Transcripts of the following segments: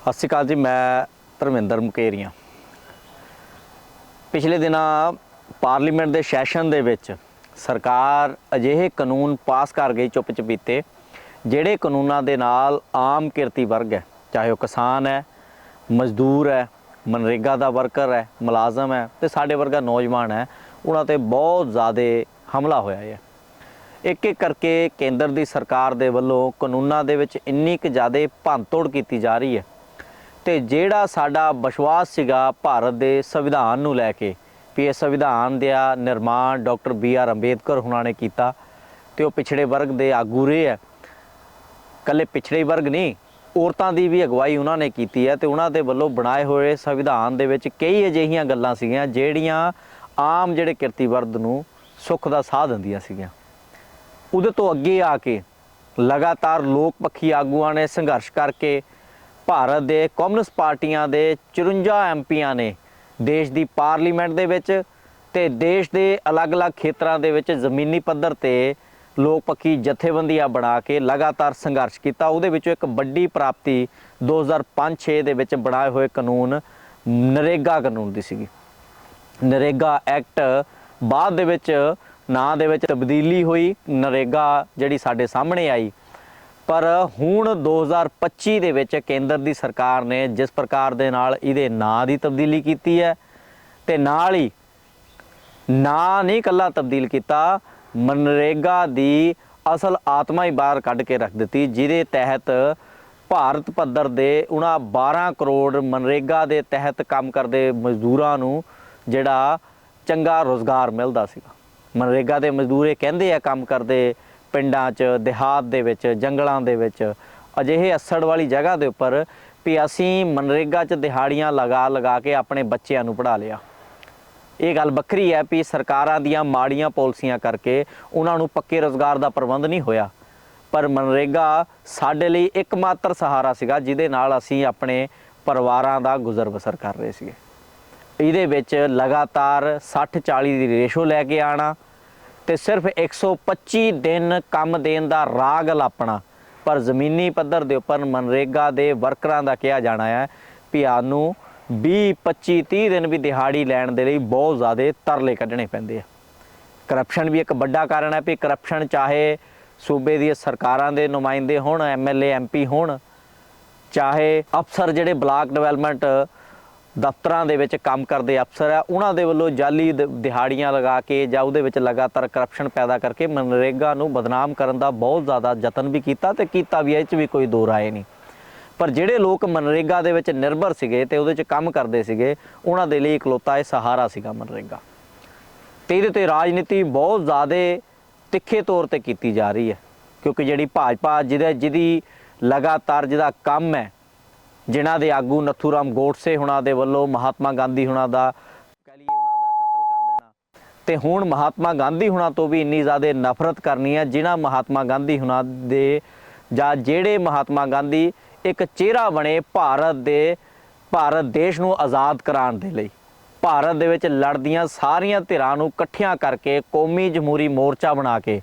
ਸਤਿ ਸ਼੍ਰੀ ਅਕਾਲ ਜੀ, ਮੈਂ ਧਰਮਿੰਦਰ ਮੁਕੇਰੀਆਂ। ਪਿਛਲੇ ਦਿਨਾਂ ਪਾਰਲੀਮੈਂਟ ਦੇ ਸੈਸ਼ਨ ਦੇ ਵਿੱਚ ਸਰਕਾਰ ਅਜਿਹੇ ਕਾਨੂੰਨ ਪਾਸ ਕਰ ਗਈ ਚੁੱਪ ਚਪੀਤੇ, ਜਿਹੜੇ ਕਾਨੂੰਨਾਂ ਦੇ ਨਾਲ ਆਮ ਕਿਰਤੀ ਵਰਗ ਹੈ, ਚਾਹੇ ਉਹ ਕਿਸਾਨ ਹੈ, ਮਜ਼ਦੂਰ ਹੈ, ਮਨਰੇਗਾ ਦਾ ਵਰਕਰ ਹੈ, ਮੁਲਾਜ਼ਮ ਹੈ ਤੇ ਸਾਡੇ ਵਰਗਾ ਨੌਜਵਾਨ ਹੈ, ਉਹਨਾਂ ਤੇ ਬਹੁਤ ਜ਼ਿਆਦਾ ਹਮਲਾ ਹੋਇਆ ਹੈ। ਇੱਕ ਇੱਕ ਕਰਕੇ ਕੇਂਦਰ ਦੀ ਸਰਕਾਰ ਦੇ ਵੱਲੋਂ ਕਾਨੂੰਨਾਂ ਦੇ ਵਿੱਚ ਇੰਨੀ ਕੁ ਜ਼ਿਆਦਾ ਭੰਨਤੋੜ ਕੀਤੀ ਜਾ ਰਹੀ ਹੈ। ਤੇ ਜਿਹੜਾ ਸਾਡਾ ਵਿਸ਼ਵਾਸ ਸੀਗਾ ਭਾਰਤ ਦੇ ਸੰਵਿਧਾਨ ਨੂੰ ਲੈ ਕੇ ਵੀ ਇਹ ਸੰਵਿਧਾਨ ਦਾ ਨਿਰਮਾਣ ਡਾਕਟਰ ਬੀ ਆਰ ਅੰਬੇਦਕਰ ਹੁਣਾਂ ਨੇ ਕੀਤਾ ਤੇ ਉਹ ਪਿਛੜੇ ਵਰਗ ਦੇ ਆਗੂ ਰਹੇ ਹੈ ਕੱਲੇ ਪਿਛੜੇ ਵਰਗ ਨਹੀਂ, ਔਰਤਾਂ ਦੀ ਵੀ ਅਗਵਾਈ ਉਹਨਾਂ ਨੇ ਕੀਤੀ ਹੈ ਤੇ ਉਹਨਾਂ ਦੇ ਵੱਲੋਂ ਬਣਾਏ ਹੋਏ ਸੰਵਿਧਾਨ ਦੇ ਵਿੱਚ ਕਈ ਅਜਿਹੀਆਂ ਗੱਲਾਂ ਸੀਗੀਆਂ ਜਿਹੜੀਆਂ ਆਮ ਜਿਹੜੇ ਕਿਰਤੀ ਵਰਦ ਨੂੰ ਸੁੱਖ ਦਾ ਸਾਹ ਦਿੰਦੀਆਂ ਸੀਗੀਆਂ। ਉਹਦੇ ਤੋਂ ਅੱਗੇ ਆ ਕੇ ਲਗਾਤਾਰ ਲੋਕ ਪੱਖੀ ਆਗੂਆਂ ਨੇ ਸੰਘਰਸ਼ ਕਰਕੇ ਭਾਰਤ ਦੇ ਕਮਿਊਨਿਸਟ ਪਾਰਟੀਆਂ ਦੇ 54 ਐਮਪੀਆਂ ਨੇ ਦੇਸ਼ ਦੀ ਪਾਰਲੀਮੈਂਟ ਦੇ ਵਿੱਚ ਤੇ ਦੇਸ਼ ਦੇ ਅਲੱਗ-ਅਲੱਗ ਖੇਤਰਾਂ ਦੇ ਵਿੱਚ ਜ਼ਮੀਨੀ ਪੱਧਰ ਤੇ ਲੋਕ ਪੱਖੀ ਜਥੇਬੰਦੀਆਂ ਬਣਾ ਕੇ ਲਗਾਤਾਰ ਸੰਘਰਸ਼ ਕੀਤਾ। ਉਹਦੇ ਵਿੱਚੋਂ ਇੱਕ ਵੱਡੀ ਪ੍ਰਾਪਤੀ 2005-6 ਦੇ ਵਿੱਚ ਬਣਾਏ ਹੋਏ ਕਾਨੂੰਨ ਨਰੇਗਾ ਕਾਨੂੰਨ ਦੀ ਸੀਗੀ। ਨਰੇਗਾ ਐਕਟ ਬਾਅਦ ਦੇ ਵਿੱਚ ਨਾਂ ਦੇ ਵਿੱਚ ਤਬਦੀਲੀ ਹੋਈ। ਨਰੇਗਾ ਜਿਹੜੀ ਸਾਡੇ ਸਾਹਮਣੇ ਆਈ ਪਰ ਹੁਣ 2025 ਦੇ ਵਿੱਚ ਕੇਂਦਰ ਦੀ ਸਰਕਾਰ ਨੇ ਜਿਸ ਪ੍ਰਕਾਰ ਦੇ ਨਾਲ ਇਹਦੇ ਨਾਂ ਦੀ ਤਬਦੀਲੀ ਕੀਤੀ ਹੈ ਤੇ ਨਾਲ ਹੀ ਨਾਂ ਨਹੀਂ ਕੱਲਾ ਤਬਦੀਲ ਕੀਤਾ, ਮਨਰੇਗਾ ਦੀ ਅਸਲ ਆਤਮਾ ਹੀ ਬਾਹਰ ਕੱਢ ਕੇ ਰੱਖ ਦਿੱਤੀ, ਜਿਹਦੇ ਤਹਿਤ ਭਾਰਤ ਪੱਧਰ ਦੇ ਉਹਨਾਂ 12 ਕਰੋੜ ਮਨਰੇਗਾ ਦੇ ਤਹਿਤ ਕੰਮ ਕਰਦੇ ਮਜ਼ਦੂਰਾਂ ਨੂੰ ਜਿਹੜਾ ਚੰਗਾ ਰੋਜ਼ਗਾਰ ਮਿਲਦਾ ਸੀਗਾ। ਮਨਰੇਗਾ ਦੇ ਮਜ਼ਦੂਰ ਇਹ ਕਹਿੰਦੇ ਆ ਕੰਮ ਕਰਦੇ ਪਿੰਡਾਂ 'ਚ, ਦਿਹਾਤ ਦੇ ਵਿੱਚ, ਜੰਗਲਾਂ ਦੇ ਵਿੱਚ, ਅਜਿਹੇ ਅਸੜ ਵਾਲੀ ਜਗ੍ਹਾ ਦੇ ਉੱਪਰ ਵੀ ਅਸੀਂ ਮਨਰੇਗਾ 'ਚ ਦਿਹਾੜੀਆਂ ਲਗਾ ਲਗਾ ਕੇ ਆਪਣੇ ਬੱਚਿਆਂ ਨੂੰ ਪੜ੍ਹਾ ਲਿਆ। ਇਹ ਗੱਲ ਵੱਖਰੀ ਹੈ ਵੀ ਸਰਕਾਰਾਂ ਦੀਆਂ ਮਾੜੀਆਂ ਪਾਲਿਸੀਆਂ ਕਰਕੇ ਉਹਨਾਂ ਨੂੰ ਪੱਕੇ ਰੋਜ਼ਗਾਰ ਦਾ ਪ੍ਰਬੰਧ ਨਹੀਂ ਹੋਇਆ। ਪਰ ਮਨਰੇਗਾ ਸਾਡੇ ਲਈ ਇੱਕਮਾਤਰ ਸਹਾਰਾ ਸੀਗਾ, ਜਿਹਦੇ ਨਾਲ ਅਸੀਂ ਆਪਣੇ ਪਰਿਵਾਰਾਂ ਦਾ ਗੁਜ਼ਰ ਬਸਰ ਕਰ ਰਹੇ ਸੀਗੇ। ਇਹਦੇ ਵਿੱਚ ਲਗਾਤਾਰ 60 40 ਦੀ ਰੇਸ਼ੋ ਲੈ ਕੇ ਆਣਾ ਤੇ ਸਿਰਫ 125 ਦਿਨ ਕੰਮ ਦੇਣ ਦਾ ਰਾਗ ਲਾਪਣਾ। ਪਰ ਜ਼ਮੀਨੀ ਪੱਧਰ ਦੇ ਉੱਪਰ ਮਨਰੇਗਾ ਦੇ ਵਰਕਰਾਂ ਦਾ ਕਿਹਾ ਜਾਣਾ ਹੈ ਵੀ ਨੂੰ 20 25 30 ਦਿਨ ਵੀ ਦਿਹਾੜੀ ਲੈਣ ਦੇ ਲਈ ਬਹੁਤ ਜ਼ਿਆਦਾ ਤਰਲੇ ਕੱਢਣੇ ਪੈਂਦੇ ਆ। ਕਰਪਸ਼ਨ ਵੀ ਇੱਕ ਵੱਡਾ ਕਾਰਨ ਹੈ ਵੀ ਕਰਪਸ਼ਨ ਚਾਹੇ ਸੂਬੇ ਦੀਆਂ ਸਰਕਾਰਾਂ ਦੇ ਨੁਮਾਇੰਦੇ ਹੋਣ ਐਮਐਲਏ ਐਮਪੀ ਹੋਣ, ਚਾਹੇ ਅਫਸਰ ਜਿਹੜੇ ਬਲਾਕ ਡਿਵੈਲਪਮੈਂਟ ਦਫ਼ਤਰਾਂ ਦੇ ਵਿੱਚ ਕੰਮ ਕਰਦੇ ਅਫਸਰ ਆ, ਉਹਨਾਂ ਦੇ ਵੱਲੋਂ ਜਾਲੀ ਦ- ਦਿਹਾੜੀਆਂ ਲਗਾ ਕੇ ਜਾਂ ਉਹਦੇ ਵਿੱਚ ਲਗਾਤਾਰ ਕਰਪਸ਼ਨ ਪੈਦਾ ਕਰਕੇ ਮਨਰੇਗਾ ਨੂੰ ਬਦਨਾਮ ਕਰਨ ਦਾ ਬਹੁਤ ਜ਼ਿਆਦਾ ਯਤਨ ਵੀ ਕੀਤਾ ਤੇ ਕੀਤਾ ਵੀ ਇਹ 'ਚ ਵੀ ਕੋਈ ਦੋ ਰਾਏ ਨਹੀਂ। ਪਰ ਜਿਹੜੇ ਲੋਕ ਮਨਰੇਗਾ ਦੇ ਵਿੱਚ ਨਿਰਭਰ ਸੀਗੇ ਤੇ ਉਹਦੇ 'ਚ ਕੰਮ ਕਰਦੇ ਸੀਗੇ, ਉਹਨਾਂ ਦੇ ਲਈ ਇਕਲੌਤਾ ਇਹ ਸਹਾਰਾ ਸੀਗਾ ਮਨਰੇਗਾ। ਤੇ ਇਹਦੇ ਤੇ ਰਾਜਨੀਤੀ ਬਹੁਤ ਜ਼ਿਆਦਾ ਤਿੱਖੇ ਤੌਰ ਤੇ ਕੀਤੀ ਜਾ ਰਹੀ ਹੈ, ਕਿਉਂਕਿ ਜਿਹੜੀ ਭਾਜਪਾ ਜਿਹਦੇ, ਜਿਹਦੀ ਲਗਾਤਾਰ ਜਿਹਦਾ ਕੰਮ ਹੈ ਜਿਨ੍ਹਾਂ ਦੇ ਆਗੂ ਨਥੂਰਾਮ ਗੋਡਸੇ ਹੁਣਾਂ ਦੇ ਵੱਲੋਂ ਮਹਾਤਮਾ ਗਾਂਧੀ ਹੁਣਾਂ ਦਾ ਕਹਿ ਲਈਏ ਉਹਨਾਂ ਦਾ ਕਤਲ ਕਰ ਦੇਣਾ। ਤੇ ਹੁਣ ਮਹਾਤਮਾ ਗਾਂਧੀ ਹੁਣਾਂ ਤੋਂ ਵੀ ਇੰਨੀ ਜ਼ਿਆਦਾ ਨਫ਼ਰਤ ਕਰਨੀ ਹੈ, ਜਿਨ੍ਹਾਂ ਮਹਾਤਮਾ ਗਾਂਧੀ ਹੁਣਾਂ ਦੇ ਜਾਂ ਜਿਹੜੇ ਮਹਾਤਮਾ ਗਾਂਧੀ ਇੱਕ ਚਿਹਰਾ ਬਣੇ ਭਾਰਤ ਦੇ, ਭਾਰਤ ਦੇਸ਼ ਨੂੰ ਆਜ਼ਾਦ ਕਰਾਉਣ ਦੇ ਲਈ। ਭਾਰਤ ਦੇ ਵਿੱਚ ਲੜਦੀਆਂ ਸਾਰੀਆਂ ਧਿਰਾਂ ਨੂੰ ਇਕੱਠੀਆਂ ਕਰਕੇ ਕੌਮੀ ਜਮਹੂਰੀ ਮੋਰਚਾ ਬਣਾ ਕੇ,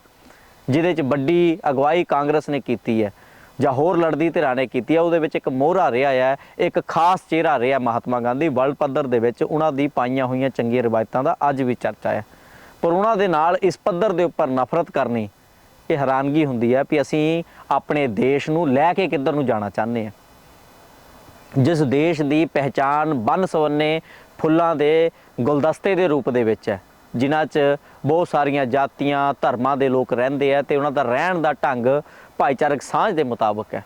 ਜਿਹਦੇ 'ਚ ਵੱਡੀ ਅਗਵਾਈ ਕਾਂਗਰਸ ਨੇ ਕੀਤੀ ਹੈ। ਜਾਂ ਹੋਰ ਲੜਦੀ ਧਿਰਾਂ ਨੇ ਕੀਤੀ ਹੈ ਉਹਦੇ ਵਿੱਚ ਇੱਕ ਮੋਹਰਾ ਰਿਹਾ ਹੈ ਇੱਕ ਖਾਸ ਚਿਹਰਾ ਰਿਹਾ ਮਹਾਤਮਾ ਗਾਂਧੀ। ਵਰਲਡ ਪੱਧਰ ਦੇ ਵਿੱਚ ਉਹਨਾਂ ਦੀ ਪਾਈਆਂ ਹੋਈਆਂ ਚੰਗੀਆਂ ਰਵਾਇਤਾਂ ਦਾ ਅੱਜ ਵੀ ਚਰਚਾ ਹੈ ਪਰ ਉਹਨਾਂ ਦੇ ਨਾਲ ਇਸ ਪੱਧਰ ਦੇ ਉੱਪਰ ਨਫ਼ਰਤ ਕਰਨੀ, ਇਹ ਹੈਰਾਨਗੀ ਹੁੰਦੀ ਹੈ ਵੀ ਅਸੀਂ ਆਪਣੇ ਦੇਸ਼ ਨੂੰ ਲੈ ਕੇ ਕਿੱਧਰ ਨੂੰ ਜਾਣਾ ਚਾਹੁੰਦੇ ਹਾਂ ਜਿਸ ਦੇਸ਼ ਦੀ ਪਹਿਚਾਨ ਬੰਨ ਸਵੰਨੇ ਫੁੱਲਾਂ ਦੇ ਗੁਲਦਸਤੇ ਦੇ ਰੂਪ ਦੇ ਵਿੱਚ ਹੈ ਜਿਨ੍ਹਾਂ 'ਚ ਬਹੁਤ ਸਾਰੀਆਂ ਜਾਤੀਆਂ, ਧਰਮਾਂ ਦੇ ਲੋਕ ਰਹਿੰਦੇ ਆ ਤੇ ਉਹਨਾਂ ਦਾ ਰਹਿਣ ਦਾ ਢੰਗ ਭਾਈਚਾਰਕ ਸਾਂਝ ਦੇ ਮੁਤਾਬਕ ਹੈ।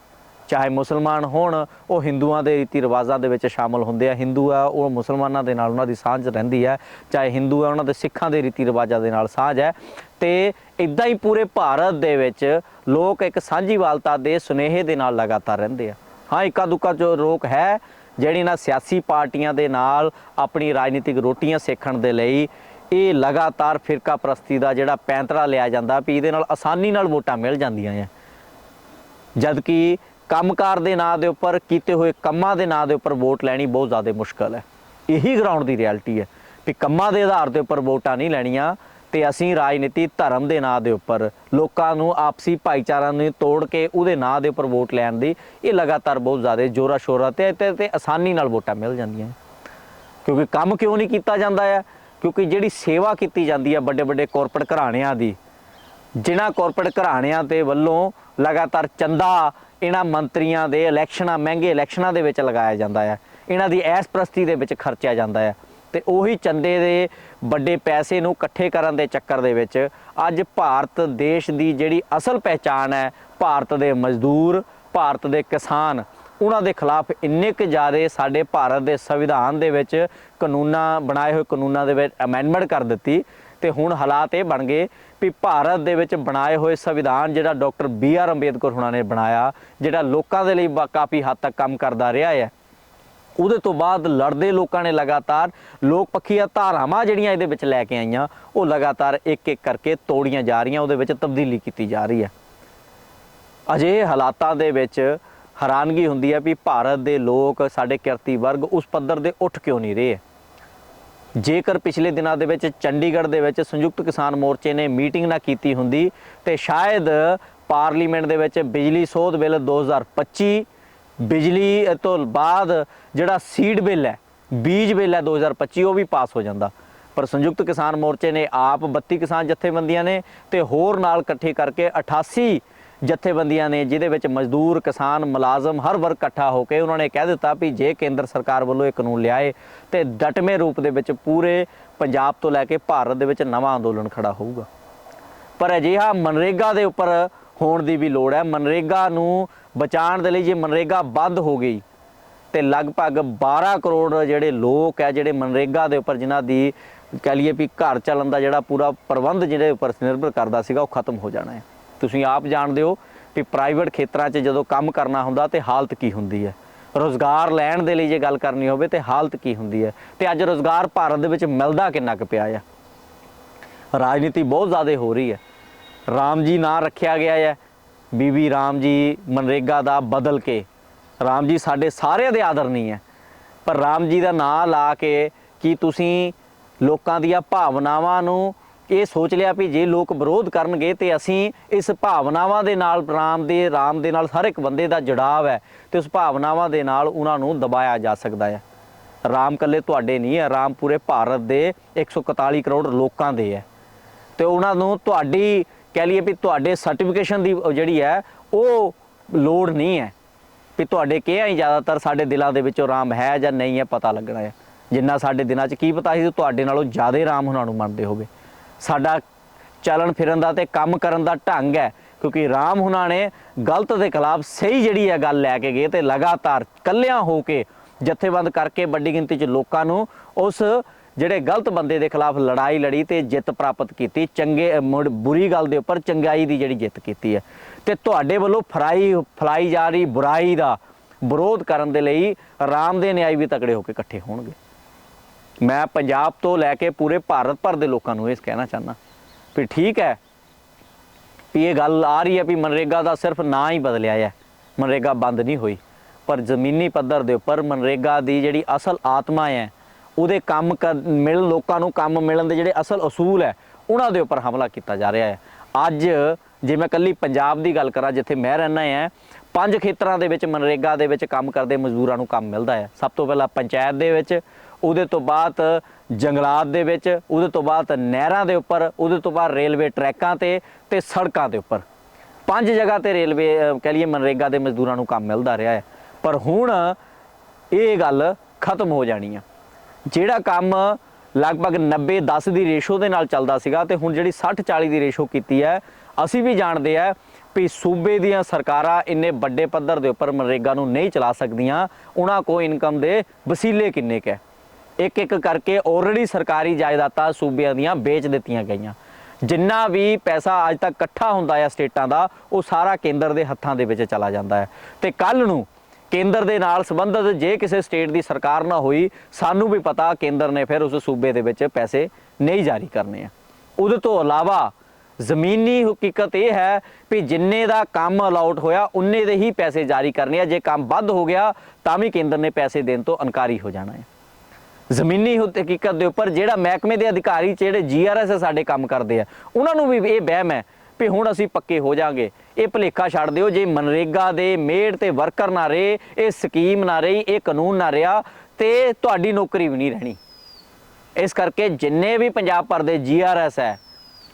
ਚਾਹੇ ਮੁਸਲਮਾਨ ਹੋਣ, ਉਹ ਹਿੰਦੂਆਂ ਦੇ ਰੀਤੀ ਰਿਵਾਜ਼ਾਂ ਦੇ ਵਿੱਚ ਸ਼ਾਮਲ ਹੁੰਦੇ ਆ। ਹਿੰਦੂ ਆ, ਉਹ ਮੁਸਲਮਾਨਾਂ ਦੇ ਨਾਲ ਉਹਨਾਂ ਦੀ ਸਾਂਝ ਰਹਿੰਦੀ ਹੈ। ਚਾਹੇ ਹਿੰਦੂ ਆ, ਉਹਨਾਂ ਦੇ ਸਿੱਖਾਂ ਦੇ ਰੀਤੀ ਰਿਵਾਜ਼ਾਂ ਦੇ ਨਾਲ ਸਾਂਝ ਹੈ। ਤੇ ਇਦਾਂ ਹੀ ਪੂਰੇ ਭਾਰਤ ਦੇ ਵਿੱਚ ਲੋਕ ਇੱਕ ਸਾਂਝੀਵਾਲਤਾ ਦੇ ਸੁਨੇਹੇ ਦੇ ਨਾਲ ਲਗਾਤਾਰ ਰਹਿੰਦੇ ਆ। ਹਾਂ ਇੱਕਾ ਦੁੱਕਾ ਜੋ ਲੋਕ ਹੈ, ਜਿਹੜੀ ਨਾ ਸਿਆਸੀ ਪਾਰਟੀਆਂ ਦੇ ਨਾਲ ਆਪਣੀ ਰਾਜਨੀਤਿਕ ਰੋਟੀਆਂ ਸੇਖਣ ਦੇ ਲਈ ਇਹ ਲਗਾਤਾਰ ਫਿਰਕਾ ਪ੍ਰਸਤੀ ਦਾ ਜਿਹੜਾ ਪੈਂਤਰਾ ਲਿਆ ਜਾਂਦਾ ਵੀ ਇਹਦੇ ਨਾਲ ਆਸਾਨੀ ਨਾਲ ਵੋਟਾਂ ਮਿਲ ਜਾਂਦੀਆਂ ਆ। ਜਦਕਿ ਕੰਮਕਾਰ ਦੇ ਨਾਂ ਦੇ ਉੱਪਰ, ਕੀਤੇ ਹੋਏ ਕੰਮਾਂ ਦੇ ਨਾਂ ਦੇ ਉੱਪਰ ਵੋਟ ਲੈਣੀ ਬਹੁਤ ਜ਼ਿਆਦਾ ਮੁਸ਼ਕਲ ਹੈ। ਇਹੀ ਗਰਾਊਂਡ ਦੀ ਰਿਐਲਿਟੀ ਹੈ ਵੀ ਕੰਮਾਂ ਦੇ ਆਧਾਰ ਦੇ ਉੱਪਰ ਵੋਟਾਂ ਨਹੀਂ ਲੈਣੀਆਂ ਤੇ ਅਸੀਂ ਰਾਜਨੀਤੀ ਧਰਮ ਦੇ ਨਾਂ ਦੇ ਉੱਪਰ, ਲੋਕਾਂ ਨੂੰ ਆਪਸੀ ਭਾਈਚਾਰਾ ਨੂੰ ਤੋੜ ਕੇ ਉਹਦੇ ਨਾਂ ਦੇ ਉੱਪਰ ਵੋਟ ਲੈਣ ਦੀ ਇਹ ਲਗਾਤਾਰ ਬਹੁਤ ਜ਼ਿਆਦਾ ਜੋਰਾ ਸ਼ੋਰਾ ਤੇ ਤੇ ਤੇ ਆਸਾਨੀ ਨਾਲ ਵੋਟਾਂ ਮਿਲ ਜਾਂਦੀਆਂ ਕਿਉਂਕਿ ਕੰਮ ਕਿਉਂ ਨਹੀਂ ਕੀਤਾ ਜਾਂਦਾ ਹੈ? ਕਿਉਂਕਿ ਜਿਹੜੀ ਸੇਵਾ ਕੀਤੀ ਜਾਂਦੀ ਹੈ ਵੱਡੇ ਵੱਡੇ ਕਾਰਪੋਰੇਟ ਘਰਾਣਿਆਂ ਦੀ ਜਿਨ੍ਹਾਂ ਕਾਰਪੋਰੇਟ ਘਰਾਣਿਆਂ ਦੇ ਵੱਲੋਂ ਲਗਾਤਾਰ ਚੰਦਾ ਇਹਨਾਂ ਮੰਤਰੀਆਂ ਦੇ ਇਲੈਕਸ਼ਨਾਂ, ਮਹਿੰਗੇ ਇਲੈਕਸ਼ਨਾਂ ਦੇ ਵਿੱਚ ਲਗਾਇਆ ਜਾਂਦਾ ਹੈ। ਇਹਨਾਂ ਦੀ ਐਸ ਪ੍ਰਸਤੀ ਦੇ ਵਿੱਚ ਖਰਚਿਆ ਜਾਂਦਾ ਹੈ। ਤੇ ਉਹੀ ਚੰਦੇ ਦੇ ਵੱਡੇ ਪੈਸੇ ਨੂੰ ਇਕੱਠੇ ਕਰਨ ਦੇ ਚੱਕਰ ਦੇ ਵਿੱਚ ਅੱਜ ਭਾਰਤ ਦੇਸ਼ ਦੀ ਜਿਹੜੀ ਅਸਲ ਪਹਿਚਾਣ ਹੈ, ਭਾਰਤ ਦੇ ਮਜ਼ਦੂਰ, ਭਾਰਤ ਦੇ ਕਿਸਾਨ, ਉਹਨਾਂ ਦੇ ਖਿਲਾਫ ਇੰਨੇ ਕੁ ਜ਼ਿਆਦੇ ਸਾਡੇ ਭਾਰਤ ਦੇ ਸੰਵਿਧਾਨ ਦੇ ਵਿੱਚ ਕਾਨੂੰਨਾਂ, ਬਣਾਏ ਹੋਏ ਕਾਨੂੰਨਾਂ ਦੇ ਵਿੱਚ ਅਮੈਂਡਮੈਂਟ ਕਰ ਦਿੱਤੀ ਤੇ ਹੁਣ ਹਾਲਾਤ ਇਹ ਬਣ ਗਏ ਵੀ ਭਾਰਤ ਦੇ ਵਿੱਚ ਬਣਾਏ ਹੋਏ ਸੰਵਿਧਾਨ ਜਿਹੜਾ ਡਾਕਟਰ ਬੀ ਆਰ ਅੰਬੇਦਕਰ ਹੁਣਾਂ ਨੇ ਬਣਾਇਆ, ਜਿਹੜਾ ਲੋਕਾਂ ਦੇ ਲਈ ਬਾ- ਕਾਫੀ ਹੱਦ ਤੱਕ ਕੰਮ ਕਰਦਾ ਰਿਹਾ ਹੈ। ਉਹਦੇ ਤੋਂ ਬਾਅਦ ਲੜਦੇ ਲੋਕਾਂ ਨੇ ਲਗਾਤਾਰ ਲੋਕ ਪੱਖੀਆਂ ਧਾਰਾਵਾਂ ਜਿਹੜੀਆਂ ਇਹਦੇ ਵਿੱਚ ਲੈ ਕੇ ਆਈਆਂ, ਉਹ ਲਗਾਤਾਰ ਇੱਕ ਇੱਕ ਕਰਕੇ ਤੋੜੀਆਂ ਜਾ ਰਹੀਆਂ, ਉਹਦੇ ਵਿੱਚ ਤਬਦੀਲੀ ਕੀਤੀ ਜਾ ਰਹੀ ਹੈ। ਅਜੇ ਹਾਲਾਤਾਂ ਦੇ ਵਿੱਚ ਹੈਰਾਨਗੀ ਹੁੰਦੀ ਹੈ ਵੀ ਭਾਰਤ ਦੇ ਲੋਕ ਸਾਡੇ ਕਿਰਤੀ ਵਰਗ ਉਸ ਪੱਧਰ ਦੇ ਉੱਠ ਕਿਉਂ ਨਹੀਂ ਰਹੇ। ਜੇਕਰ ਪਿਛਲੇ ਦਿਨਾਂ ਦੇ ਵਿੱਚ ਚੰਡੀਗੜ੍ਹ ਦੇ ਵਿੱਚ ਸੰਯੁਕਤ ਕਿਸਾਨ ਮੋਰਚੇ ਨੇ ਮੀਟਿੰਗ ਨਾ ਕੀਤੀ ਹੁੰਦੀ, ਤੇ ਸ਼ਾਇਦ ਪਾਰਲੀਮੈਂਟ ਦੇ ਵਿੱਚ ਬਿਜਲੀ ਸੋਧ ਬਿੱਲ 2025 ਬਿਜਲੀ ਤੋਂ ਬਾਅਦ ਜਿਹੜਾ ਸੀਡ ਬਿੱਲ ਹੈ, ਬੀਜ ਬਿੱਲ ਹੈ 2025 ਉਹ ਵੀ ਪਾਸ ਹੋ ਜਾਂਦਾ। ਪਰ ਸੰਯੁਕਤ ਕਿਸਾਨ ਮੋਰਚੇ ਨੇ ਆਪ 32 ਕਿਸਾਨ ਜਥੇਬੰਦੀਆਂ ਨੇ ਤੇ ਹੋਰ ਨਾਲ ਇਕੱਠੇ ਕਰਕੇ 88 ਜਥੇਬੰਦੀਆਂ ਨੇ, ਜਿਹਦੇ ਵਿੱਚ ਮਜ਼ਦੂਰ, ਕਿਸਾਨ, ਮੁਲਾਜ਼ਮ ਹਰ ਵਰਗ ਇਕੱਠਾ ਹੋ ਕੇ ਉਹਨਾਂ ਨੇ ਕਹਿ ਦਿੱਤਾ ਵੀ ਜੇ ਕੇਂਦਰ ਸਰਕਾਰ ਵੱਲੋਂ ਇਹ ਕਾਨੂੰਨ ਲਿਆਏ ਤੇ ਡਟਵੇਂ ਰੂਪ ਦੇ ਵਿੱਚ ਪੂਰੇ ਪੰਜਾਬ ਤੋਂ ਲੈ ਕੇ ਭਾਰਤ ਦੇ ਵਿੱਚ ਨਵਾਂ ਅੰਦੋਲਨ ਖੜਾ ਹੋਊਗਾ। ਪਰ ਅਜਿਹਾ ਮਨਰੇਗਾ ਦੇ ਉੱਪਰ ਹੋਣ ਦੀ ਵੀ ਲੋੜ ਹੈ। ਮਨਰੇਗਾ ਨੂੰ ਬਚਾਉਣ ਦੇ ਲਈ ਜੇ ਮਨਰੇਗਾ ਬੰਦ ਹੋ ਗਈ ਤੇ ਲਗਭਗ 12 ਕਰੋੜ ਜਿਹੜੇ ਲੋਕ ਹੈ, ਜਿਹੜੇ ਮਨਰੇਗਾ ਦੇ ਉੱਪਰ ਜਿਨ੍ਹਾਂ ਦੀ ਕਹ ਲਈਏ ਵੀ ਘਰ ਚੱਲਣ ਦਾ ਜਿਹੜਾ ਪੂਰਾ ਪ੍ਰਬੰਧ ਜਿਹਦੇ ਉੱਪਰ ਨਿਰਭਰ ਕਰਦਾ ਸੀਗਾ, ਉਹ ਖਤਮ ਹੋ ਜਾਣਾ ਹੈ। ਤੁਸੀਂ ਆਪ ਜਾਣਦੇ ਹੋ ਕਿ ਪ੍ਰਾਈਵੇਟ ਖੇਤਰਾਂ 'ਚ ਜਦੋਂ ਕੰਮ ਕਰਨਾ ਹੁੰਦਾ ਤੇ ਹਾਲਤ ਕੀ ਹੁੰਦੀ ਹੈ। ਰੋਜ਼ਗਾਰ ਲੈਣ ਦੇ ਲਈ ਜੇ ਗੱਲ ਕਰਨੀ ਹੋਵੇ ਤੇ ਹਾਲਤ ਕੀ ਹੁੰਦੀ ਹੈ। ਤੇ ਅੱਜ ਰੋਜ਼ਗਾਰ ਭਾਰਤ ਦੇ ਵਿੱਚ ਮਿਲਦਾ ਕਿੰਨਾ ਕੁ ਪਿਆ ਹੈ ਰਾਜਨੀਤੀ ਬਹੁਤ ਜ਼ਿਆਦਾ ਹੋ ਰਹੀ ਹੈ। ਰਾਮ ਜੀ ਨਾਂ ਰੱਖਿਆ ਗਿਆ ਹੈ। ਬੀਬੀ ਰਾਮ ਜੀ ਮਨਰੇਗਾ ਦਾ ਬਦਲ ਕੇ। ਰਾਮ ਜੀ ਸਾਡੇ ਸਾਰਿਆਂ ਦੇ ਆਦਰ ਹੈ। ਪਰ ਰਾਮ ਜੀ ਦਾ ਨਾਂ ਲਾ ਕੇ ਕੀ ਤੁਸੀਂ ਲੋਕਾਂ ਦੀਆਂ ਭਾਵਨਾਵਾਂ ਨੂੰ ਇਹ ਸੋਚ ਲਿਆ ਵੀ ਜੇ ਲੋਕ ਵਿਰੋਧ ਕਰਨਗੇ ਤੇ ਅਸੀਂ ਇਸ ਭਾਵਨਾਵਾਂ ਦੇ ਨਾਲ ਰਾਮ ਦੇ ਰਾਮ ਦੇ ਨਾਲ ਹਰ ਇੱਕ ਬੰਦੇ ਦਾ ਜੜਾਵ ਹੈ ਤੇ ਉਸ ਭਾਵਨਾਵਾਂ ਦੇ ਨਾਲ ਉਹਨਾਂ ਨੂੰ ਦਬਾਇਆ ਜਾ ਸਕਦਾ ਹੈ। ਰਾਮ ਕੱਲੇ ਤੁਹਾਡੇ ਨਹੀਂ ਹੈ, ਰਾਮ ਪੂਰੇ ਭਾਰਤ ਦੇ 141 ਕਰੋੜ ਲੋਕਾਂ ਦੇ ਹੈ। ਤੇ ਉਹਨਾਂ ਨੂੰ ਤੁਹਾਡੀ ਕਹਿ ਲਈਏ ਵੀ ਤੁਹਾਡੇ ਸਰਟੀਫਿਕੇਸ਼ਨ ਦੀ ਜਿਹੜੀ ਹੈ, ਉਹ ਲੋੜ ਨਹੀਂ ਹੈ ਵੀ ਤੁਹਾਡੇ ਕਿਹਾ ਹੀ ਜ਼ਿਆਦਾਤਰ ਸਾਡੇ ਦਿਲਾਂ ਦੇ ਵਿੱਚੋਂ ਰਾਮ ਹੈ ਜਾਂ ਨਹੀਂ ਹੈ ਪਤਾ ਲੱਗਣਾ ਹੈ। ਜਿੰਨਾ ਸਾਡੇ ਦਿਨਾਂ 'ਚ ਕੀ ਪਤਾ ਸੀ ਤੁਹਾਡੇ ਨਾਲੋਂ ਜ਼ਿਆਦਾ ਰਾਮ ਉਹਨਾਂ ਨੂੰ ਮੰਨਦੇ ਹੋਵੇ। ਸਾਡਾ ਚੱਲਣ ਫਿਰਨ ਦਾ ਤੇ ਕੰਮ ਕਰਨ ਦਾ ਢੰਗ ਹੈ, ਕਿਉਂਕਿ ਰਾਮ ਹੁਣਾਂ ਨੇ ਗਲਤ ਦੇ ਖਿਲਾਫ ਸਹੀ ਜਿਹੜੀ ਹੈ ਗੱਲ ਲੈ ਕੇ ਗਏ ਤੇ ਲਗਾਤਾਰ ਕੱਲਿਆਂ ਹੋ ਕੇ ਜਥੇਬੰਦ ਕਰਕੇ ਵੱਡੀ ਗਿਣਤੀ 'ਚ ਲੋਕਾਂ ਨੂੰ ਉਸ ਜਿਹੜੇ ਗਲਤ ਬੰਦੇ ਦੇ ਖਿਲਾਫ ਲੜਾਈ ਲੜੀ ਤੇ ਜਿੱਤ ਪ੍ਰਾਪਤ ਕੀਤੀ, ਚੰਗੇ ਮੁੜ ਬੁਰੀ ਗੱਲ ਦੇ ਉੱਪਰ ਚੰਗਾਈ ਦੀ ਜਿਹੜੀ ਜਿੱਤ ਕੀਤੀ ਹੈ। ਤੇ ਤੁਹਾਡੇ ਵੱਲੋਂ ਫਰਾਈ, ਫਲਾਈ ਜਾ ਰਹੀ ਬੁਰਾਈ ਦਾ ਵਿਰੋਧ ਕਰਨ ਦੇ ਲਈ ਰਾਮ ਦੇ ਨਿਆਈ ਵੀ ਤਕੜੇ ਹੋ ਕੇ ਇਕੱਠੇ ਹੋਣਗੇ। ਮੈਂ ਪੰਜਾਬ ਤੋਂ ਲੈ ਕੇ ਪੂਰੇ ਭਾਰਤ ਭਰ ਦੇ ਲੋਕਾਂ ਨੂੰ ਇਹ ਕਹਿਣਾ ਚਾਹੁੰਦਾ ਵੀ ਠੀਕ ਹੈ ਵੀ ਇਹ ਗੱਲ ਆ ਰਹੀ ਹੈ ਵੀ ਮਨਰੇਗਾ ਦਾ ਸਿਰਫ ਨਾਂ ਹੀ ਬਦਲਿਆ ਹੈ। ਮਨਰੇਗਾ ਬੰਦ ਨਹੀਂ ਹੋਈ। ਪਰ ਜ਼ਮੀਨੀ ਪੱਧਰ ਦੇ ਉੱਪਰ ਮਨਰੇਗਾ ਦੀ ਜਿਹੜੀ ਅਸਲ ਆਤਮਾ ਹੈ, ਉਹਦੇ ਕੰਮ ਕਰ- ਮਿਲਣ ਲੋਕਾਂ ਨੂੰ ਕੰਮ ਮਿਲਣ ਦੇ ਜਿਹੜੇ ਅਸਲ ਅਸੂਲ ਹੈ, ਉਹਨਾਂ ਦੇ ਉੱਪਰ ਹਮਲਾ ਕੀਤਾ ਜਾ ਰਿਹਾ ਹੈ। ਅੱਜ ਜੇ ਮੈਂ ਕੱਲੀ ਪੰਜਾਬ ਦੀ ਗੱਲ ਕਰਾਂ, ਜਿੱਥੇ ਮੈਂ ਰਹਿਣਾ ਹੈ, ਪੰਜ ਖੇਤਰਾਂ ਦੇ ਵਿੱਚ ਮਨਰੇਗਾ ਦੇ ਵਿੱਚ ਕੰਮ ਕਰਦੇ ਮਜ਼ਦੂਰਾਂ ਨੂੰ ਕੰਮ ਮਿਲਦਾ ਹੈ। ਸਭ ਤੋਂ ਪਹਿਲਾਂ ਪੰਚਾਇਤ ਦੇ ਵਿੱਚ ਉਹਦੇ ਤੋਂ ਬਾਅਦ ਜੰਗਲਾਤ ਦੇ ਵਿੱਚ ਉਹਦੇ ਤੋਂ ਬਾਅਦ ਨਹਿਰਾਂ ਦੇ ਉੱਪਰ ਉਹਦੇ ਤੋਂ ਬਾਅਦ ਰੇਲਵੇ ਟਰੈਕਾਂ ਤੇ ਤੇ ਸੜਕਾਂ ਦੇ ਉੱਪਰ। ਪੰਜ ਜਗ੍ਹਾ ਤੇ ਰੇਲਵੇ ਅਹ, ਕਹਿ ਲਈਏ ਮਨਰੇਗਾ ਦੇ ਮਜ਼ਦੂਰਾਂ ਨੂੰ ਕੰਮ ਮਿਲਦਾ ਰਿਹਾ ਹੈ। ਪਰ ਹੁਣ ਇਹ ਗੱਲ ਖਤਮ ਹੋ ਜਾਣੀ ਆ। ਜਿਹੜਾ ਕੰਮ ਲਗਭਗ 90 10 ਦੀ ਰੇਸ਼ੋ ਦੇ ਨਾਲ ਚੱਲਦਾ ਸੀਗਾ ਤੇ ਹੁਣ ਜਿਹੜੀ 60 40 ਦੀ ਰੇਸ਼ੋ ਕੀਤੀ ਹੈ ਅਸੀਂ ਵੀ ਜਾਣਦੇ ਆ ਵੀ ਸੂਬੇ ਦੀਆਂ ਸਰਕਾਰਾਂ ਇੰਨੇ ਵੱਡੇ ਪੱਧਰ ਦੇ ਉੱਪਰ ਮਨਰੇਗਾ ਨੂੰ ਨਹੀਂ ਚਲਾ ਸਕਦੀਆਂ। ਉਹਨਾਂ ਕੋ ਇਨਕਮ ਦੇ ਵਸੀਲੇ ਕਿੰਨੇ ਕੁ ਹੈ? ਇੱਕ ਇੱਕ ਕਰਕੇ ਆਲਰੇਡੀ ਸਰਕਾਰੀ ਜਾਇਦਾਦਾਂ ਸੂਬਿਆਂ ਦੀਆਂ ਵੇਚ ਦਿੱਤੀਆਂ ਗਈਆਂ। ਜਿੰਨਾ ਵੀ ਪੈਸਾ ਅੱਜ ਤੱਕ ਇਕੱਠਾ ਹੁੰਦਾ ਹੈ ਸਟੇਟਾਂ ਦਾ, ਉਹ ਸਾਰਾ ਕੇਂਦਰ ਦੇ ਹੱਥਾਂ ਦੇ ਵਿੱਚ ਚਲਾ ਜਾਂਦਾ ਹੈ। ਤੇ ਕੱਲ ਨੂੰ ਕੇਂਦਰ ਦੇ ਨਾਲ ਸੰਬੰਧਿਤ ਜੇ ਕਿਸੇ ਸਟੇਟ ਦੀ ਸਰਕਾਰ ਨਾ ਹੋਈ, ਸਾਨੂੰ ਵੀ ਪਤਾ ਕੇਂਦਰ ਨੇ ਫਿਰ ਉਸ ਸੂਬੇ ਦੇ ਵਿੱਚ ਪੈਸੇ ਨਹੀਂ ਜਾਰੀ ਕਰਨੇ ਆ। ਉਹਦੇ ਤੋਂ ਇਲਾਵਾ ਜ਼ਮੀਨੀ ਹਕੀਕਤ ਇਹ ਹੈ ਵੀ ਜਿੰਨੇ ਦਾ ਕੰਮ ਅਲਾਉਟ ਹੋਇਆ, ਉਨੇ ਦੇ ਹੀ ਪੈਸੇ ਜਾਰੀ ਕਰਨੇ ਆ। ਜੇ ਕੰਮ ਵੱਧ ਹੋ ਗਿਆ, ਤਾਂ ਵੀ ਕੇਂਦਰ ਨੇ ਪੈਸੇ ਦੇਣ ਤੋਂ ਇਨਕਾਰੀ ਹੋ ਜਾਣਾ ਹੈ। ਜ਼ਮੀਨੀ ਹੁ- ਹਕੀਕਤ ਦੇ ਉੱਪਰ ਜਿਹੜਾ ਮਹਿਕਮੇ ਦੇ ਅਧਿਕਾਰੀ ਜਿਹੜੇ ਜੀਆਰਐਸ ਸਾਡੇ ਕੰਮ ਕਰਦੇ ਆ, ਉਹਨਾਂ ਨੂੰ ਵੀ ਇਹ ਵਹਿਮ ਹੈ ਵੀ ਹੁਣ ਅਸੀਂ ਪੱਕੇ ਹੋ ਜਾਾਂਗੇ। ਇਹ ਭਲੇਖਾ ਛੱਡ ਦਿਓ, ਜੇ ਮਨਰੇਗਾ ਦੇ ਮੇੜ ਤੇ ਵਰਕਰ ਨਾ ਰਹੇ, ਇਹ ਸਕੀਮ ਨਾ ਰਹੀ, ਇਹ ਕਾਨੂੰਨ ਨਾ ਰਿਹਾ, ਤੇ ਤੁਹਾਡੀ ਨੌਕਰੀ ਵੀ ਨਹੀਂ ਰਹਿਣੀ। ਇਸ ਕਰਕੇ ਜਿੰਨੇ ਵੀ ਪੰਜਾਬ ਭਰ ਦੇ ਜੀਆਰਐਸ ਹੈ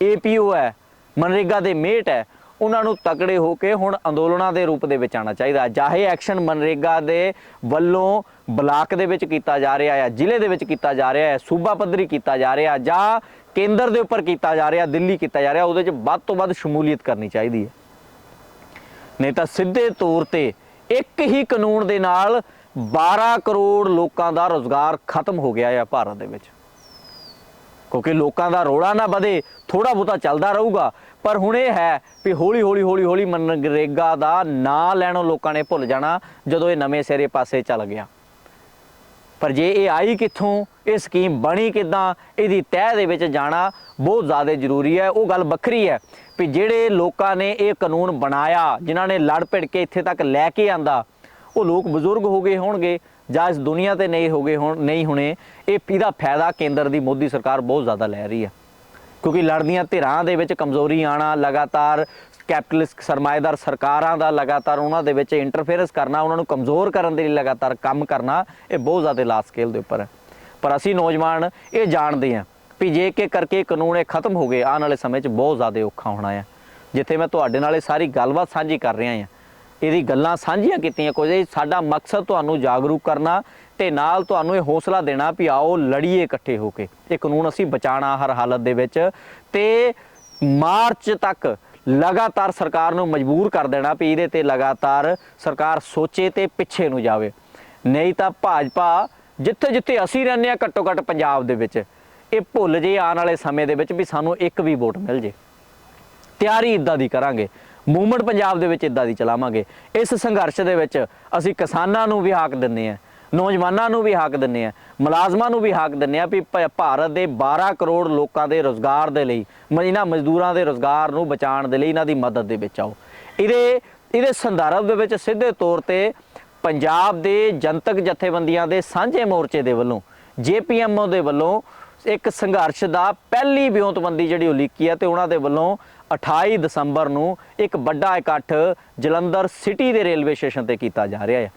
ਏਪੀਓ ਹੈ, ਮਨਰੇਗਾ ਦੇ ਮੇਟ ਹੈ ਉਹਨਾਂ ਨੂੰ ਤਕੜੇ ਹੋ ਕੇ ਹੁਣ ਅੰਦੋਲਨਾਂ ਦੇ ਰੂਪ ਦੇ ਵਿੱਚ ਆਉਣਾ ਚਾਹੀਦਾ। ਚਾਹੇ ਐਕਸ਼ਨ ਮਨਰੇਗਾ ਦੇ ਵੱਲੋਂ ਬਲਾਕ ਦੇ ਵਿੱਚ ਕੀਤਾ ਜਾ ਰਿਹਾ ਹੈ, ਜ਼ਿਲ੍ਹੇ ਦੇ ਵਿੱਚ ਕੀਤਾ ਜਾ ਰਿਹਾ ਹੈ, ਸੂਬਾ ਪੱਧਰੀ ਕੀਤਾ ਜਾ ਰਿਹਾ ਜਾਂ ਕੇਂਦਰ ਦੇ ਉੱਪਰ ਕੀਤਾ ਜਾ ਰਿਹਾ, ਦਿੱਲੀ ਕੀਤਾ ਜਾ ਰਿਹਾ, ਉਹਦੇ 'ਚ ਵੱਧ ਤੋਂ ਵੱਧ ਸ਼ਮੂਲੀਅਤ ਕਰਨੀ ਚਾਹੀਦੀ ਹੈ। ਨਹੀਂ ਤਾਂ ਸਿੱਧੇ ਤੌਰ ਤੇ ਇੱਕ ਹੀ ਕਾਨੂੰਨ ਦੇ ਨਾਲ 12 ਕਰੋੜ ਲੋਕਾਂ ਦਾ ਰੋਜ਼ਗਾਰ ਖਤਮ ਹੋ ਗਿਆ ਹੈ ਭਾਰਤ ਦੇ ਵਿੱਚ। ਕਿਉਂਕਿ ਲੋਕਾਂ ਦਾ ਰੋੜਾ ਨਾ ਵਧੇ ਥੋੜਾ ਬਹੁਤਾ ਚੱਲਦਾ ਰਹੂਗਾ। ਪਰ ਹੁਣ ਇਹ ਹੈ ਵੀ ਹੌਲੀ ਹੌਲੀ ਹੌਲੀ ਹੌਲੀ ਮਨਰੇਗਾ ਦਾ ਨਾਂ ਲੈਣੋਂ ਲੋਕਾਂ ਨੇ ਭੁੱਲ ਜਾਣਾ ਜਦੋਂ ਇਹ ਨਵੇਂ ਸਿਰੇ ਪਾਸੇ ਚੱਲ ਗਿਆ। ਪਰ ਜੇ ਇਹ ਆਈ ਕਿੱਥੋਂ, ਇਹ ਸਕੀਮ ਬਣੀ ਕਿਦਾਂ, ਇਹਦੀ ਤਹਿ ਦੇ ਵਿੱਚ ਜਾਣਾ ਬਹੁਤ ਜ਼ਿਆਦਾ ਜ਼ਰੂਰੀ ਹੈ। ਉਹ ਗੱਲ ਵੱਖਰੀ ਹੈ ਵੀ ਜਿਹੜੇ ਲੋਕਾਂ ਨੇ ਇਹ ਕਾਨੂੰਨ ਬਣਾਇਆ, ਜਿਨ੍ਹਾਂ ਨੇ ਲੜ ਭਿੜ ਕੇ ਇੱਥੇ ਤੱਕ ਲੈ ਕੇ ਆਂਦਾ, ਉਹ ਲੋਕ ਬਜ਼ੁਰਗ ਹੋ ਗਏ ਹੋਣਗੇ ਜਾਂ ਇਸ ਦੁਨੀਆ ਤੇ ਨਹੀਂ ਹੋ ਗਏ ਹੋਣ ਨਹੀਂ ਹੁਣੇ। ਇਹ ਇਹਦਾ ਫਾਇਦਾ ਕੇਂਦਰ ਦੀ ਮੋਦੀ ਸਰਕਾਰ ਬਹੁਤ ਜ਼ਿਆਦਾ ਲੈ ਰਹੀ ਹੈ। ਕਿਉਂਕਿ ਲੜਦੀਆਂ ਧਿਰਾਂ ਦੇ ਵਿੱਚ ਕਮਜ਼ੋਰੀ ਆਣਾ, ਲਗਾਤਾਰ ਕੈਪੀਟਲਿਸਟ ਸਰਮਾਏਦਾਰ ਸਰਕਾਰਾਂ ਦਾ ਲਗਾਤਾਰ ਉਹਨਾਂ ਦੇ ਵਿੱਚ ਇੰਟਰਫੇਰੈਂਸ ਕਰਨਾ, ਉਹਨਾਂ ਨੂੰ ਕਮਜ਼ੋਰ ਕਰਨ ਦੇ ਲਈ ਲਗਾਤਾਰ ਕੰਮ ਕਰਨਾ, ਇਹ ਬਹੁਤ ਜ਼ਿਆਦਾ ਲਾਰਜ ਸਕੇਲ ਦੇ ਉੱਪਰ ਹੈ। ਪਰ ਅਸੀਂ ਨੌਜਵਾਨ ਇਹ ਜਾਣਦੇ ਹਾਂ ਵੀ ਜੇ ਕਿ ਕਰਕੇ ਕਾਨੂੰਨ ਇਹ ਖਤਮ ਹੋ ਗਏ, ਆਉਣ ਵਾਲੇ ਸਮੇਂ 'ਚ ਬਹੁਤ ਜ਼ਿਆਦਾ ਔਖਾ ਹੋਣਾ ਹੈ। ਜਿੱਥੇ ਮੈਂ ਤੁਹਾਡੇ ਨਾਲ ਇਹ ਸਾਰੀ ਗੱਲਬਾਤ ਸਾਂਝੀ ਕਰ ਰਿਹਾ ਹਾਂ, ਇਹਦੀ ਗੱਲਾਂ ਸਾਂਝੀਆਂ ਕੀਤੀਆਂ ਕੁਝ ਸਾਡਾ ਮਕਸਦ ਤੁਹਾਨੂੰ ਜਾਗਰੂਕ ਕਰਨਾ ਤੇ ਨਾਲ ਤੁਹਾਨੂੰ ਇਹ ਹੌਸਲਾ ਦੇਣਾ ਵੀ ਆਓ ਲੜੀਏ ਇਕੱਠੇ ਹੋ ਕੇ। ਇਹ ਕਾਨੂੰਨ ਅਸੀਂ ਬਚਾਣਾ ਹਰ ਹਾਲਤ ਦੇ ਵਿੱਚ। ਤੇ ਮਾਰਚ ਤੱਕ ਲਗਾਤਾਰ ਸਰਕਾਰ ਨੂੰ ਮਜਬੂਰ ਕਰ ਦੇਣਾ ਵੀ ਇਹਦੇ ਤੇ ਲਗਾਤਾਰ ਸਰਕਾਰ ਸੋਚੇ ਤੇ ਪਿੱਛੇ ਨੂੰ ਜਾਵੇ। ਨਹੀਂ ਤਾਂ ਭਾਜਪਾ ਜਿੱਥੇ ਜਿੱਥੇ ਅਸੀਂ ਰਹਿੰਦੇ ਆ ਘੱਟੋ ਘੱਟ ਪੰਜਾਬ ਦੇ ਵਿੱਚ, ਇਹ ਭੁੱਲ ਜੇ ਆਉਣ ਵਾਲੇ ਸਮੇਂ ਦੇ ਵਿੱਚ ਵੀ ਸਾਨੂੰ ਇੱਕ ਵੀ ਵੋਟ ਮਿਲ ਜੇ। ਤਿਆਰੀ ਇਦਾਂ ਦੀ ਕਰਾਂਗੇ। ਮੂਵਮੈਂਟ ਪੰਜਾਬ ਦੇ ਵਿੱਚ ਇਦਾਂ ਦੀ ਚਲਾਵਾਂਗੇ। ਇਸ ਸੰਘਰਸ਼ ਦੇ ਵਿੱਚ ਅਸੀਂ ਕਿਸਾਨਾਂ ਨੂੰ ਵੀ ਹਾਕ ਦਿੰਨੇ ਆ ਨੌਜਵਾਨਾਂ ਨੂੰ ਵੀ ਹੱਕ ਦਿੰਨੇ ਆ, ਮੁਲਾਜ਼ਮਾਂ ਨੂੰ ਵੀ ਹੱਕ ਦਿੰਨੇ ਆ ਵੀ ਭਾਰਤ ਦੇ 12 ਕਰੋੜ ਲੋਕਾਂ ਦੇ ਰੋਜ਼ਗਾਰ ਦੇ ਲਈ, ਮ- ਮਜ਼ਦੂਰਾਂ ਦੇ ਰੋਜ਼ਗਾਰ ਨੂੰ ਬਚਾਉਣ ਦੇ ਲਈ ਇਹਨਾਂ ਦੀ ਮਦਦ ਦੇ ਵਿੱਚ ਆਓ। ਇਹਦੇ ਇਹਦੇ ਸੰਦਰਭ ਦੇ ਵਿੱਚ ਸਿੱਧੇ ਤੌਰ ਤੇ ਪੰਜਾਬ ਦੇ ਜਨਤਕ ਜਥੇਬੰਦੀਆਂ ਦੇ ਸਾਂਝੇ ਮੋਰਚੇ ਦੇ ਵੱਲੋਂ ਜੇਪੀਐਮਓ ਦੇ ਵੱਲੋਂ ਇੱਕ ਸੰਘਰਸ਼ ਦਾ ਪਹਿਲੀ ਵਿਉਂਤਬੰਦੀ ਜਿਹੜੀ ਉਲੀਕੀ ਹੈ ਤੇ ਉਹਨਾਂ ਦੇ ਵੱਲੋਂ 28 ਦਸੰਬਰ ਨੂੰ ਇੱਕ ਵੱਡਾ ਇਕੱਠ ਜਲੰਧਰ ਸਿਟੀ ਦੇ ਰੇਲਵੇ ਸਟੇਸ਼ਨ ਤੇ ਕੀਤਾ ਜਾ ਰਿਹਾ ਹੈ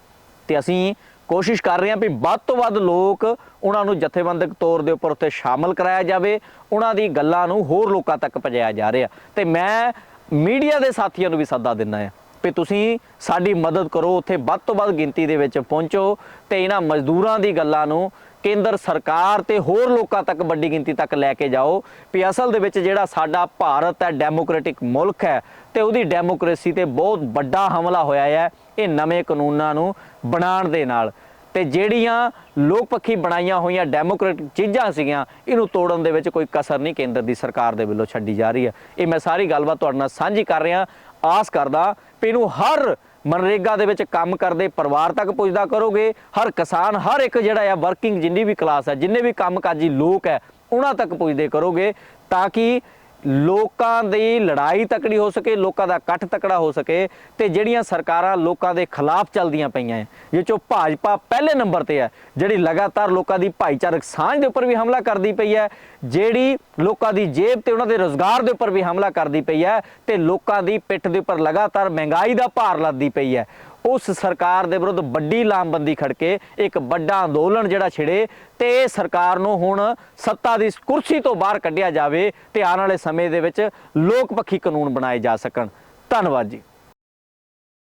ਤੇ ਅਸੀਂ ਕੋਸ਼ਿਸ਼ ਕਰ ਰਹੇ ਹਾਂ ਵੀ ਵੱਧ ਤੋਂ ਵੱਧ ਲੋਕ ਉਹਨਾਂ ਨੂੰ ਜਥੇਬੰਦਕ ਤੌਰ ਦੇ ਉੱਪਰ ਉੱਥੇ ਸ਼ਾਮਲ ਕਰਾਇਆ ਜਾਵੇ, ਉਹਨਾਂ ਦੀ ਗੱਲਾਂ ਨੂੰ ਹੋਰ ਲੋਕਾਂ ਤੱਕ ਪਹੁੰਚਾਇਆ ਜਾ ਰਿਹਾ। ਤੇ ਮੈਂ ਮੀਡੀਆ ਦੇ ਸਾਥੀਆਂ ਨੂੰ ਵੀ ਸੱਦਾ ਦਿੰਦਾ ਹਾਂ। ਵੀ ਤੁਸੀਂ ਸਾਡੀ ਮਦਦ ਕਰੋ, ਉੱਥੇ ਵੱਧ ਤੋਂ ਵੱਧ ਗਿਣਤੀ ਦੇ ਵਿੱਚ ਪਹੁੰਚੋ ਤੇ ਇਹਨਾਂ ਮਜ਼ਦੂਰਾਂ ਦੀ ਗੱਲਾਂ ਨੂੰ ਕੇਂਦਰ ਸਰਕਾਰ ਤੇ ਹੋਰ ਲੋਕਾਂ ਤੱਕ ਵੱਡੀ ਗਿਣਤੀ ਤੱਕ ਲੈ ਕੇ ਜਾਓ ਵੀ ਅਸਲ ਦੇ ਵਿੱਚ ਜਿਹੜਾ ਸਾਡਾ ਭਾਰਤ ਹੈ, ਡੈਮੋਕ੍ਰੈਟਿਕ ਮੁਲਕ ਹੈ ਤੇ ਉਹਦੀ ਡੈਮੋਕ੍ਰੇਸੀ ਤੇ ਬਹੁਤ ਵੱਡਾ ਹਮਲਾ ਹੋਇਆ ਹੈ ਇਹ ਨਵੇਂ ਕਾਨੂੰਨਾਂ ਨੂੰ ਬਣਾਉਣ ਦੇ ਨਾਲ। ਤੇ ਜਿਹੜੀਆਂ ਲੋਕ ਪੱਖੀ ਬਣਾਈਆਂ ਹੋਈਆਂ ਡੈਮੋਕ੍ਰੈਟਿਕ ਚੀਜ਼ਾਂ ਸੀਗੀਆਂ, ਇਹਨੂੰ ਤੋੜਨ ਦੇ ਵਿੱਚ ਕੋਈ ਕਸਰ ਨਹੀਂ ਕੇਂਦਰ ਦੀ ਸਰਕਾਰ ਦੇ ਵੱਲੋਂ ਛੱਡੀ ਜਾ ਰਹੀ ਹੈ। ਇਹ ਮੈਂ ਸਾਰੀ ਗੱਲਬਾਤ ਤੁਹਾਡੇ ਨਾਲ ਸਾਂਝੀ ਕਰ ਰਿਹਾ। ਆਸ ਕਰਦਾ ਪੀ ਨੂੰ ਹਰ ਮਨਰੇਗਾ ਦੇ ਵਿੱਚ ਕੰਮ ਕਰਦੇ ਪਰਿਵਾਰ ਤੱਕ ਪੁੱਜਦਾ ਕਰੋਗੇ। ਹਰ ਕਿਸਾਨ, ਹਰ ਇੱਕ ਜਿਹੜਾ ਆ ਵਰਕਿੰਗ ਜਿੰਨੀ ਵੀ ਕਲਾਸ ਹੈ ਜਿੰਨੇ ਵੀ ਕੰਮਕਾਜੀ ਲੋਕ ਹੈ ਉਹਨਾਂ ਤੱਕ ਪੁੱਜਦੇ ਕਰੋਗੇ। ਤਾਂ ਕਿ ਲੋਕਾਂ ਦੀ ਲੜਾਈ ਤਕੜੀ ਹੋ ਸਕੇ, ਲੋਕਾਂ ਦਾ ਇਕੱਠ ਤਕੜਾ ਹੋ ਸਕੇ ਤੇ ਜਿਹੜੀਆਂ ਸਰਕਾਰਾਂ ਲੋਕਾਂ ਦੇ ਖਿਲਾਫ ਚੱਲਦੀਆਂ ਪਈਆਂ ਹੈ ਜਿਹ ਚੋਂ ਭਾਜਪਾ ਪਹਿਲੇ ਨੰਬਰ ਤੇ ਹੈ ਜਿਹੜੀ ਲਗਾਤਾਰ ਲੋਕਾਂ ਦੀ ਭਾਈਚਾਰਕ ਸਾਂਝ ਦੇ ਉੱਪਰ ਵੀ ਹਮਲਾ ਕਰਦੀ ਪਈ ਹੈ ਜਿਹੜੀ ਲੋਕਾਂ ਦੀ ਜੇਬ ਤੇ ਉਹਨਾਂ ਦੇ ਰੋਜ਼ਗਾਰ ਦੇ ਉੱਪਰ ਵੀ ਹਮਲਾ ਕਰਦੀ ਪਈ ਹੈ ਤੇ ਲੋਕਾਂ ਦੀ ਪਿੱਠ ਦੇ ਉੱਪਰ ਲਗਾਤਾਰ ਮਹਿੰਗਾਈ ਦਾ ਭਾਰ ਲੱਦੀ ਪਈ ਹੈ ਉਸ ਸਰਕਾਰ ਦੇ ਵਿਰੁੱਧ ਵੱਡੀ ਲਾਮਬੰਦੀ ਖੜਕੇ ਇੱਕ ਵੱਡਾ ਅੰਦੋਲਨ ਜਿਹੜਾ ਛਿੜੇ ਤੇ ਇਹ ਸਰਕਾਰ ਨੂੰ ਹੁਣ ਸੱਤਾ ਦੀ ਕੁਰਸੀ ਤੋਂ ਬਾਹਰ ਕੱਢਿਆ ਜਾਵੇ ਤੇ ਆਉਣ ਵਾਲੇ ਸਮੇਂ ਦੇ ਵਿੱਚ ਲੋਕ ਪੱਖੀ ਕਾਨੂੰਨ ਬਣਾਏ ਜਾ ਸਕਣ। ਧੰਨਵਾਦ ਜੀ।